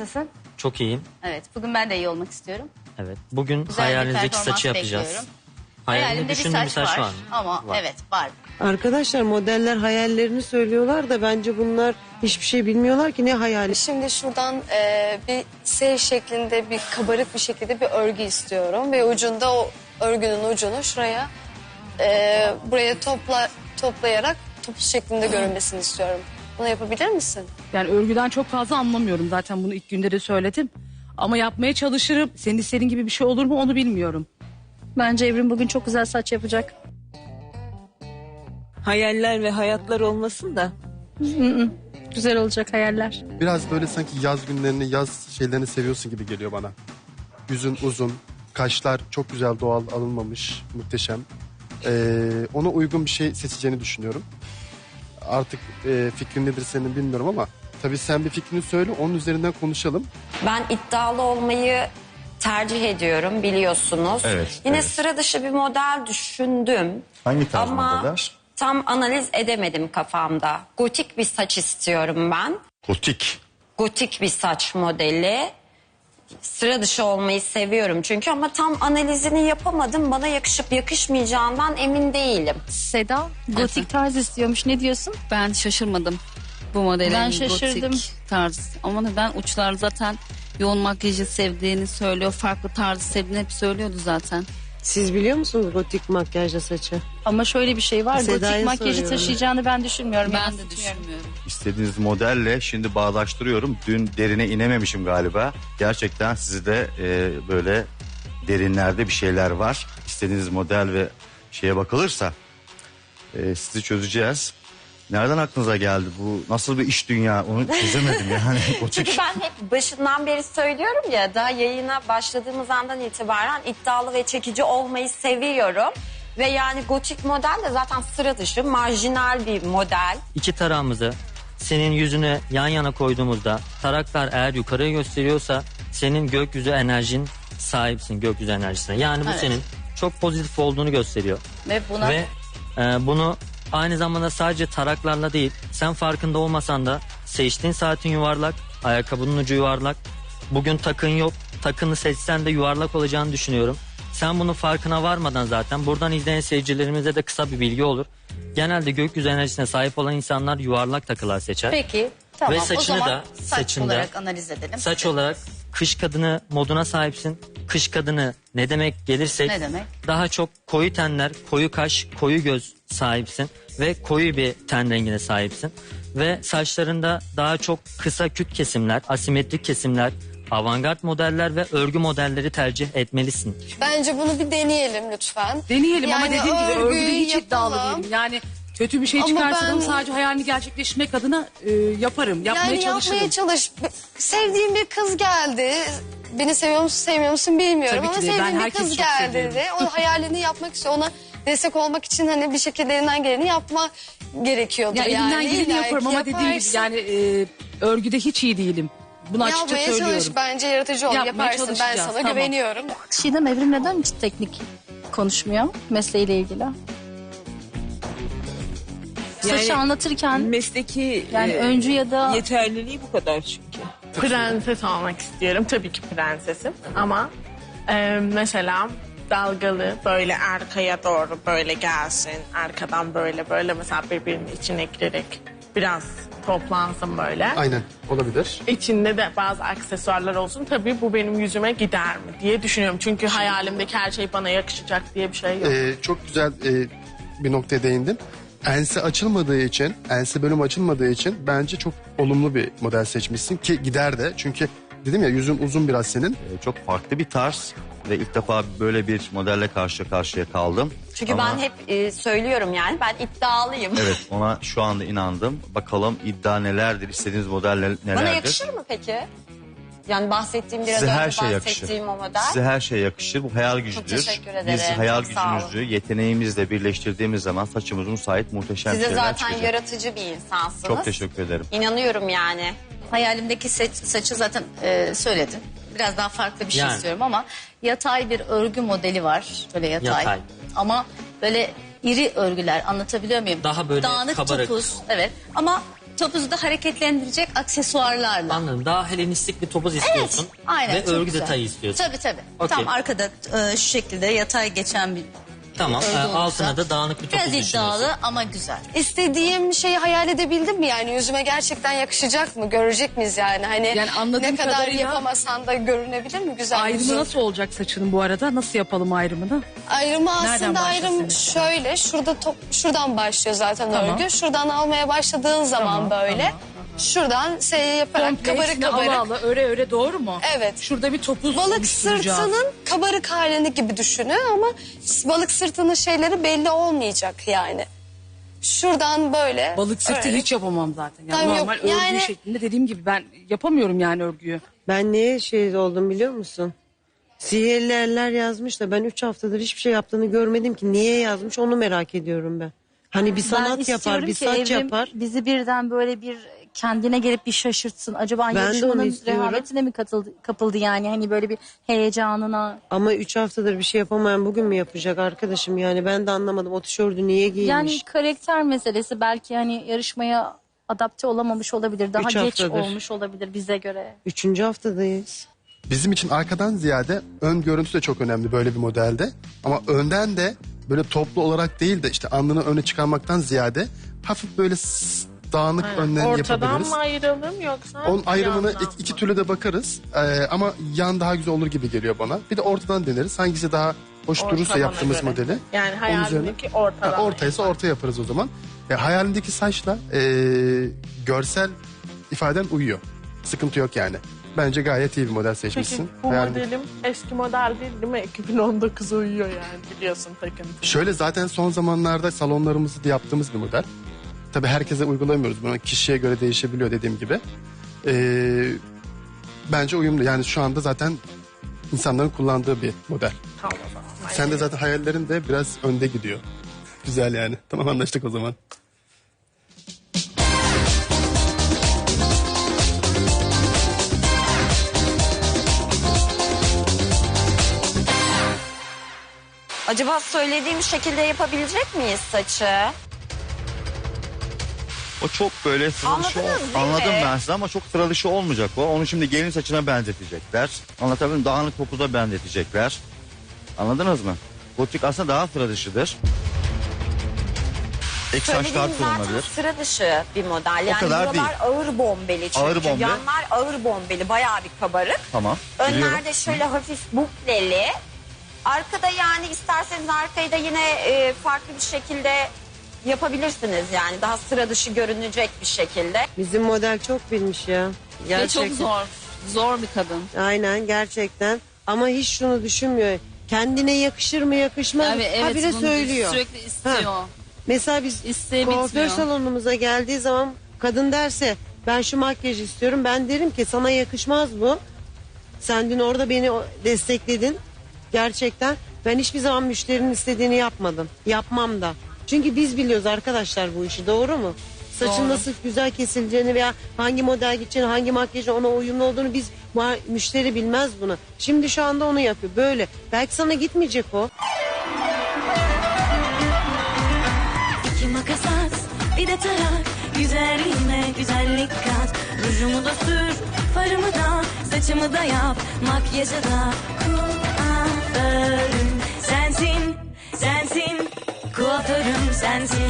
Nasılsın? Çok iyiyim. Evet. Bugün ben de iyi olmak istiyorum. Evet. Bugün Güzel bir hayalinizdeki performans saçı yapacağız. bekliyorum. Hayalinde Hayalimde bir saç, saç var. var mı? Ama Var. evet var. Arkadaşlar modeller hayallerini söylüyorlar da bence bunlar hiçbir şey bilmiyorlar ki ne hayali. Şimdi şuradan e, bir S şeklinde bir kabarık bir şekilde bir örgü istiyorum ve ucunda o örgünün ucunu şuraya e, buraya topla toplayarak topuz şeklinde görünmesini istiyorum. Bunu yapabilir misin? Yani örgüden çok fazla anlamıyorum. Zaten bunu ilk günde de söyledim. Ama yapmaya çalışırım. Senin istediğin gibi bir şey olur mu onu bilmiyorum. Bence Evrim bugün çok güzel saç yapacak. Hayaller ve hayatlar olmasın da. Güzel olacak hayaller. Biraz böyle sanki yaz günlerini, yaz şeylerini seviyorsun gibi geliyor bana. Yüzün uzun, kaşlar çok güzel doğal alınmamış, muhteşem. Ee, ona uygun bir şey seçeceğini düşünüyorum. Artık e, fikrin nedir senin bilmiyorum ama tabii sen bir fikrini söyle, onun üzerinden konuşalım. Ben iddialı olmayı tercih ediyorum biliyorsunuz. Evet, Yine evet. sıra dışı bir model düşündüm. Hangi tarz Ama modeller? tam analiz edemedim kafamda. Gotik bir saç istiyorum ben. Gotik. Gotik bir saç modeli. Sıra dışı olmayı seviyorum çünkü ama tam analizini yapamadım. Bana yakışıp yakışmayacağından emin değilim. Seda gotik tarz istiyormuş. Ne diyorsun? Ben şaşırmadım bu modelin Ben şaşırdım. gotik tarz. Ama neden uçlar zaten yoğun makyajı sevdiğini söylüyor. Farklı tarzı sevdiğini hep söylüyordu zaten. Siz biliyor musunuz gotik makyajla saçı? Ama şöyle bir şey var. Seda'ya gotik makyajı soruyorum. taşıyacağını ben düşünmüyorum. Ben de düşünmüyorum. İstediğiniz modelle şimdi bağdaştırıyorum. Dün derine inememişim galiba. Gerçekten sizde e, böyle derinlerde bir şeyler var. İstediğiniz model ve şeye bakılırsa e, sizi çözeceğiz. Nereden aklınıza geldi bu? Nasıl bir iş dünya? Onu çözemedim yani. Çünkü Gotik. ben hep başından beri söylüyorum ya daha yayına başladığımız andan itibaren iddialı ve çekici olmayı seviyorum. Ve yani gotik model de zaten sıra dışı marjinal bir model. İki tarağımızı senin yüzüne yan yana koyduğumuzda taraklar eğer yukarıya gösteriyorsa senin gökyüzü enerjin sahipsin gökyüzü enerjisine. Yani bu Evet. senin çok pozitif olduğunu gösteriyor. Ve buna Ve e, bunu aynı zamanda sadece taraklarla değil sen farkında olmasan da seçtiğin saatin yuvarlak, ayakkabının ucu yuvarlak. Bugün takın yok. Takını seçsen de yuvarlak olacağını düşünüyorum. Sen bunun farkına varmadan zaten buradan izleyen seyircilerimize de kısa bir bilgi olur. Genelde gökyüzü enerjisine sahip olan insanlar yuvarlak takılar seçer. peki tamam Ve o saçını zaman da- saç saçını da- olarak analiz edelim. Saç olarak kış kadını moduna sahipsin. Kış kadını ne demek gelirsek Ne demek? daha çok koyu tenler, koyu kaş, koyu göz sahipsin ve koyu bir ten rengine sahipsin. Ve saçlarında daha çok kısa küt kesimler, asimetrik kesimler, avantgard modeller ve örgü modelleri tercih etmelisin. Bence bunu bir deneyelim lütfen. Deneyelim ama Yani dediğim gibi örgüyü örgüde hiç iddialı yapalım. değilim. Yani kötü bir şey Ama çıkarsa ben- sadece hayalini gerçekleştirmek adına e, yaparım. Yapmaya yani çalışırım. yapmaya çalış. Sevdiğim bir kız geldi. Beni seviyor musun sevmiyor musun bilmiyorum Tabii ama ki de. Ben sevdiğim bir herkesi kız çok geldi seviyorum. ve o hayalini yapmak istiyor. Ona destek olmak için hani bir şekilde elinden geleni yapma gerekiyordu. Ya yani. elimden geleni İlla ki yaparım ama dediğim gibi yaparsın. yani e, örgüde hiç iyi değilim. Bunu açıkça Yapmaya söylüyorum. çalış bence yaratıcı ol Yapmaya yaparsın ben çalışacağız, sana tamam. güveniyorum. Çiğdem Evrim neden hiç teknik konuşmuyor mesleğiyle ilgili? Saçı Yani anlatırken mesleki yani e, öncü ya da yeterliliği bu kadar çünkü. Prenses olmak istiyorum. Tabii ki prensesim. Ama e, mesela dalgalı böyle arkaya doğru böyle gelsin. Arkadan böyle böyle mesela birbirinin içine girerek biraz toplansın böyle. Aynen, olabilir. İçinde de bazı aksesuarlar olsun. Tabii bu benim yüzüme gider mi diye düşünüyorum. Çünkü hayalimdeki her şey bana yakışacak diye bir şey yok. Ee, çok güzel e, bir noktaya değindin. Ense açılmadığı için, ense bölüm açılmadığı için bence çok olumlu bir model seçmişsin ki gider de. Çünkü dedim ya yüzün uzun biraz senin. E, çok farklı bir tarz ve ilk defa böyle bir modelle karşı karşıya kaldım. Çünkü Ama- ben hep e, söylüyorum yani ben iddialıyım. Evet ona şu anda inandım. Bakalım iddia nelerdir, istediğiniz model ne- nelerdir? Bana yakışır mı peki? Yani bahsettiğim biraz Size önce her şey yakışır. bahsettiğim o model. Size her şey yakışır. Bu hayal gücüdür. teşekkür ederim. Biz hayal Çok sağ olun. gücünüzü yeteneğimizle birleştirdiğimiz zaman saçımız müsait muhteşem Siz de şeyler zaten çıkacak. yaratıcı bir insansınız. Çok teşekkür ederim. İnanıyorum yani. Hayalimdeki saç, saçı zaten e, söyledim. Biraz daha farklı bir şey Yani. istiyorum ama yatay bir örgü modeli var. Böyle yatay. Yatay. Ama böyle iri örgüler anlatabiliyor muyum? Daha böyle Dağınık kabarık. topuz. Evet ama topuzu da hareketlendirecek aksesuarlarla. Anladım. Daha Helenistik bir topuz istiyorsun. Aynen. Ve çok örgü güzel. detayı istiyorsun. Tabii tabii. Okey. Tam arkada e, şu şekilde yatay geçen bir Tamam. olursa. altına da dağınık bir topuz Biraz düşünüyorsun. iddialı ama güzel. İstediğim şeyi hayal edebildim mi yani yüzüme gerçekten yakışacak mı? Görecek miyiz yani? Hani Yani anladığım ne kadar kadarıyla- yapamasan da görünebilir mi güzel Ayrımı yüzün? nasıl olacak saçının bu arada? Nasıl yapalım ayrımını? Ayrımı Nereden aslında ayrım başlasın şöyle. Şurada top, şuradan başlıyor zaten Tamam. örgü. Şuradan almaya başladığın zaman Tamam, böyle. Şuradan şey yaparak Komple kabarık hepsini kabarık. ala ala öre öre doğru mu? Evet. Şurada bir topuz Balık oluşturacağız. sırtının kabarık halini gibi düşünün ama balık sırtının şeyleri belli olmayacak yani. Şuradan böyle. Balık sırtı öyle. hiç yapamam zaten. Yani Tamam, yok. normal örgü Yani- şeklinde dediğim gibi ben yapamıyorum yani örgüyü. Ben neye şey oldum biliyor musun? Sihirli eller yazmış da ben 3 haftadır hiçbir şey yaptığını görmedim ki. Niye yazmış onu merak ediyorum ben. Hani bir sanat Ben yapar, bir saç evrim yapar. Bizi birden böyle bir kendine gelip bir şaşırtsın. Acaba Ben de onu yarışmanın istiyorum. rehavetine mi katıldı, kapıldı yani? Hani böyle bir heyecanına. Ama 3 haftadır bir şey yapamayan bugün mü yapacak arkadaşım yani ben de anlamadım o tişörtü niye giymiş. Yani karakter meselesi belki hani yarışmaya adapte olamamış olabilir. Daha Üç geç haftadır. olmuş olabilir bize göre. Üçüncü haftadayız. Bizim için arkadan ziyade ön görüntü de çok önemli böyle bir modelde. Ama önden de böyle toplu olarak değil de işte alnını öne çıkarmaktan ziyade hafif böyle s- dağınık önlerini Ortadan yapabiliriz. mı ayıralım yoksa Onun ayrımını iki, iki türlü de bakarız. Ee, ama yan daha güzel olur gibi geliyor bana. Bir de ortadan deneriz. Hangisi daha hoş durursa Ortalama yaptığımız göre. modeli. Yani hayalindeki üzerine- ortadan. Ha, ortaysa orta yaparız o zaman. E, hayalindeki saçla e, görsel ifaden uyuyor. Sıkıntı yok yani. Bence gayet iyi bir model Peki seçmişsin. bu Hayalindeki- modelim eski model değil değil mi? 2019 uyuyor yani biliyorsun takıntı. Şöyle zaten son zamanlarda salonlarımızda da yaptığımız bir model. Tabii herkese uygulamıyoruz bunu. Kişiye göre değişebiliyor dediğim gibi. Ee, bence uyumlu. Yani şu anda zaten insanların kullandığı bir model. Tamam o. Sen de zaten hayallerin de biraz önde gidiyor. Güzel yani. Tamam anlaştık o zaman. Acaba söylediğim şekilde yapabilecek miyiz saçı? O çok böyle sıra dışı Anladınız değil Anladım ben size ama çok sıra dışı olmayacak o. Onu şimdi gelin saçına benzetecekler. Anlatabildim mi? Dağınık topuza benzetecekler. Anladınız mı? Gotik aslında daha sıra dışıdır. Ek saçlar Söylediğim zaten kullanılabilir. sıra dışı bir model. Yani kadar buralar değil. ağır bombeli çünkü. Ağır bombe. Yanlar ağır bombeli bayağı bir kabarık. Tamam. biliyorum. Önlerde şöyle hafif bukleli. Arkada yani isterseniz arkayı da yine e, farklı bir şekilde yapabilirsiniz yani. Daha sıra dışı görünecek bir şekilde. Bizim model çok bilmiş ya. Ve Gerçekten. çok zor. Zor bir kadın. Aynen gerçekten. Ama hiç şunu düşünmüyor. Kendine yakışır mı yakışmaz mı? Abi evet Habire bunu söylüyor. sürekli istiyor. Mesela biz İsteği kuaför bitmiyor. salonumuza geldiği zaman kadın derse ben şu makyaj istiyorum. Ben derim ki sana yakışmaz bu. Sen dün orada beni o- destekledin. Gerçekten ben hiçbir zaman müşterinin istediğini yapmadım. Yapmam da. Çünkü biz biliyoruz arkadaşlar bu işi doğru mu? Saçın Doğru. nasıl güzel kesileceğini veya hangi model gideceğini, hangi makyajın ona uyumlu olduğunu biz ma- müşteri bilmez bunu. Şimdi şu anda onu yapıyor. Böyle. Belki sana gitmeyecek o. İki makas at, bir de tarak. Güzelliğime güzellik kat. Rujumu da sür, farımı da, saçımı da yap. Makyajı da kuaförüm sensin, sensin. Kuaförüm sensin.